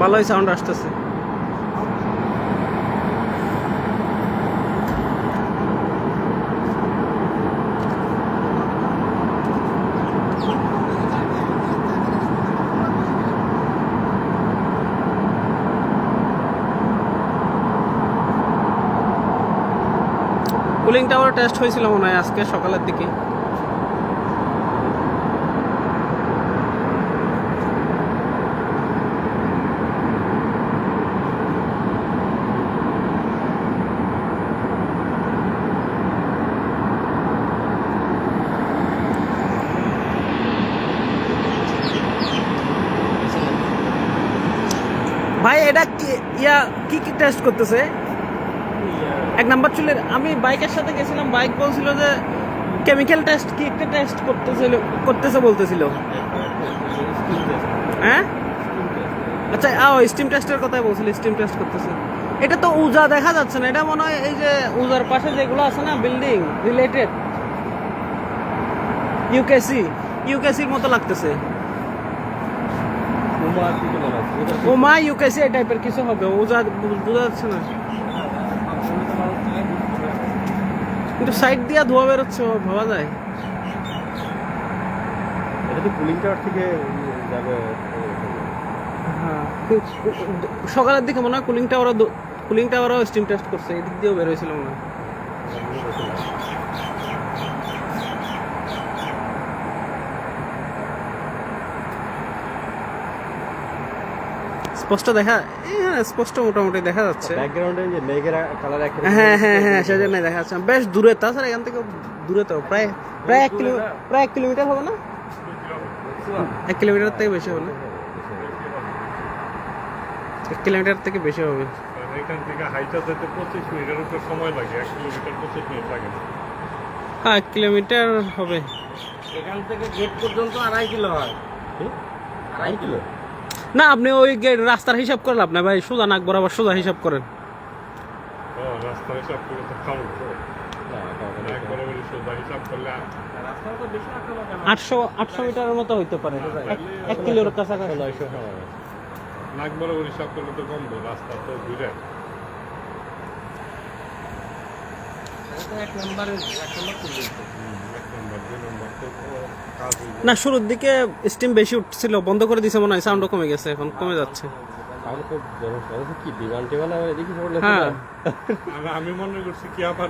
ভালোই সাউন্ড আসতেছে। Cooling tower test হয়েছিল মনে হয় আজকে সকালের দিকে। ভাই এটা কি ইয়া কি কি টেস্ট করতেছে? এক নাম্বার চুলের আমি বাইকের সাথে গেছিলাম বাইক বলছিল যে কেমিক্যাল টেস্ট কি একটা টেস্ট করতেছিল করতেছে বলতেছিল। হ্যাঁ? আচ্ছা ও স্টিম টেস্টের কথাই বলছিল স্টিম টেস্ট করতেছে। এটা তো উজা দেখা যাচ্ছে না এটা মনে হয় এই যে উজার পাশে যেগুলো আছে না বিল্ডিং রিলেটেড ইউকেসি ইউকেসির মতো লাগতেছে। ওমা ইউকেসি এই টাইপের কিছু হবে উজা বোঝা যাচ্ছে না। কিন্তু সাইড দিয়া ধোয়া বেরোচ্ছে ভাবা যায়। এটা তো কুলিং টাওয়ার থেকে যাবে হ্যাঁ সকালের দিকে মনে হয় কুলিং টাওয়ারও কুলিং টাওয়ারও স্টিম টেস্ট করছে এদিক দিয়েও বের হয়েছিল মনে হয় স্পষ্ট দেখা হ্যাঁ স্পষ্ট মোটামুটি দেখা যাচ্ছে। ব্যাকগ্রাউন্ডে যে মেঘের কালার একটা হ্যাঁ হ্যাঁ হ্যাঁ সেজন্যই দেখা যাচ্ছে। বেশ দূরে তাছাড়া এখান থেকে দূরে তো প্রায় প্রায় এক কিলো প্রায় এক কিলোমিটার হবে না? এক কিলোমিটার থেকে বেশি হবে না? এক কিলোমিটার থেকে বেশি হবে। এখান থেকে হাইটা যেতে পঁচিশ মিনিটের উপর সময় লাগে এক কিলোমিটার পঁচিশ মিনিট লাগে হ্যাঁ এক কিলোমিটার হবে। এখান থেকে গেট পর্যন্ত আড়াই কিলো হয়। আড়াই কিলো? না আপনি ওই রাস্তার হিসাব করেন আপনি ভাই সোজা নাক বরাবর সোজা হিসাব করেন। করে আটশো আটশো মিটারের মতো হইতে পারে। এক- কিলোর কাছাকাছি। নাক বরাবর হিসাব করলে তো কম রাস্তা তো দূরে এক নম্বরে এক নম্বর কুলিং এক নম্বর দুই নম্বর। না শুরুর দিকে স্টিম বেশি উঠছিল বন্ধ করে দিছে মনে হয় সাউন্ডও কমে গেছে এখন কমে যাচ্ছে। কি হ্যাঁ। আমি মনে করছি কি আবার